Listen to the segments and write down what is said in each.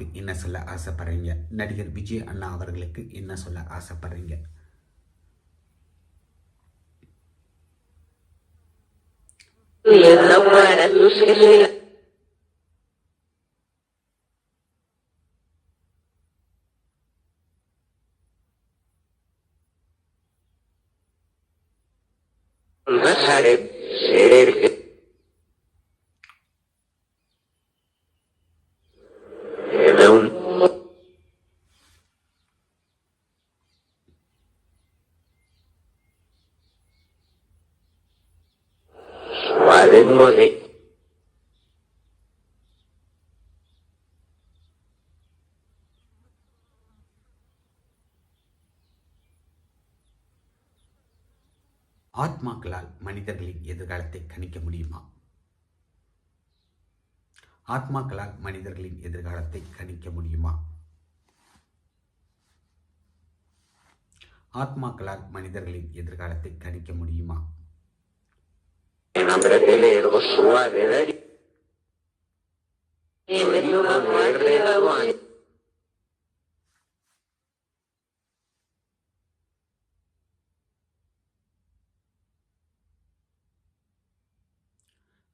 அம்மாவுக்கு என்ன சொல்ல ஆசைப்படுறீங்க நடிகர் விஜய் அண்ணா அவர்களுக்கு என்ன சொல்ல ஆசைப்படுறீங்க Mas. ஒன்பது ஆத்மாக்களால் மனிதர்களின் எதிர்காலத்தை கணிக்க முடியுமா? ஆத்மாக்களால் மனிதர்களின் எதிர்காலத்தை கணிக்க முடியுமா? ஆத்மாக்களால் மனிதர்களின் எதிர்காலத்தை கணிக்க முடியுமா? nombre del ergo suave de Dios.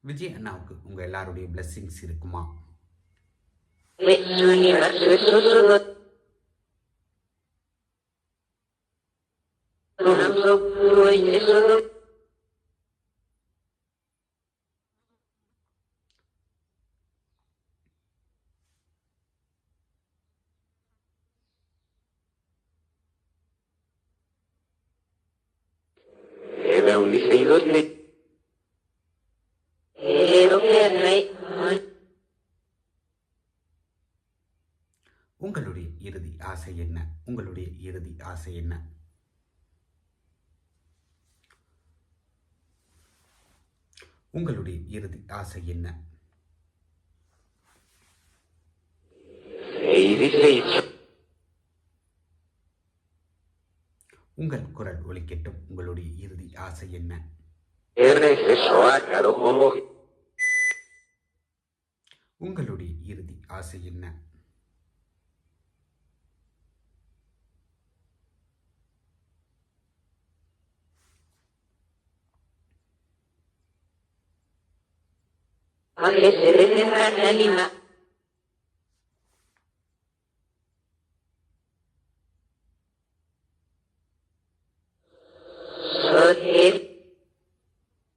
Vijay அண்ணாவுக்கு உங்க எல்லாருடைய blessings இருக்குமா Era un líquido de உங்களுடைய இறுதி ஆசை என்ன? உங்களுடைய இறுதி ஆசை என்ன? உங்களுடைய இறுதி ஆசை என்ன? உங்கள் குரல் ஒலிக்கட்டும். உங்களுடைய இறுதி ஆசை என்ன? உங்களுடைய இறுதி ஆசை என்ன? anima.